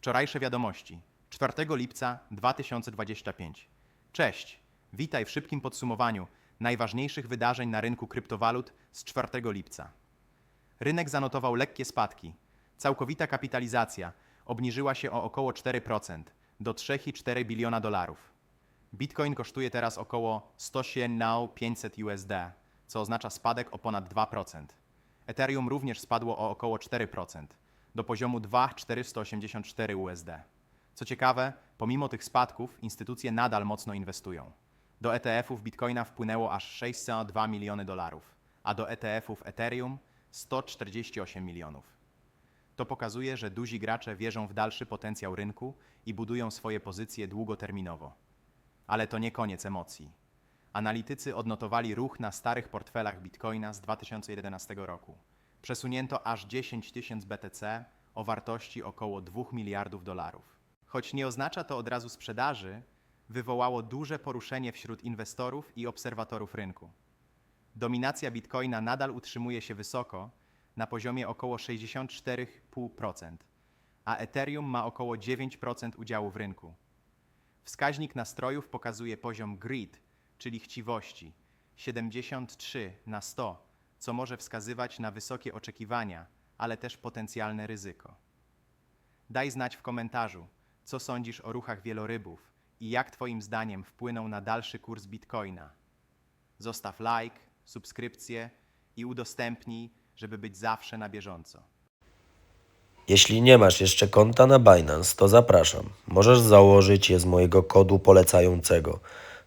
Wczorajsze wiadomości. 4 lipca 2025. Cześć. Witaj w szybkim podsumowaniu najważniejszych wydarzeń na rynku kryptowalut z 4 lipca. Rynek zanotował lekkie spadki. Całkowita kapitalizacja obniżyła się o około 4% do 3,4 biliona dolarów. Bitcoin kosztuje teraz około 10500 USD, co oznacza spadek o ponad 2%. Ethereum również spadło o około 4% do poziomu 2,484 USD. Co ciekawe, pomimo tych spadków instytucje nadal mocno inwestują. Do ETF-ów Bitcoina wpłynęło aż 602 miliony dolarów, a do ETF-ów Ethereum 148 milionów. To pokazuje, że duzi gracze wierzą w dalszy potencjał rynku i budują swoje pozycje długoterminowo. Ale to nie koniec emocji. Analitycy odnotowali ruch na starych portfelach Bitcoina z 2011 roku. Przesunięto aż 10 tysięcy BTC o wartości około 2 miliardów dolarów. Choć nie oznacza to od razu sprzedaży, wywołało duże poruszenie wśród inwestorów i obserwatorów rynku. Dominacja Bitcoina nadal utrzymuje się wysoko, na poziomie około 64,5%, a Ethereum ma około 9% udziału w rynku. Wskaźnik nastrojów pokazuje poziom greed, czyli chciwości, 73 na 100, co może wskazywać na wysokie oczekiwania, ale też potencjalne ryzyko. Daj znać w komentarzu, co sądzisz o ruchach wielorybów i jak Twoim zdaniem wpłyną na dalszy kurs Bitcoina. Zostaw like, subskrypcję i udostępnij, żeby być zawsze na bieżąco. Jeśli nie masz jeszcze konta na Binance, to zapraszam. Możesz założyć je z mojego kodu polecającego.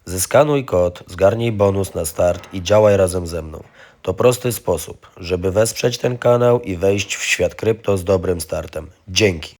Zeskanuj kod, zgarnij bonus na start i działaj razem ze mną. To prosty sposób, żeby wesprzeć ten kanał i wejść w świat krypto z dobrym startem. Dzięki.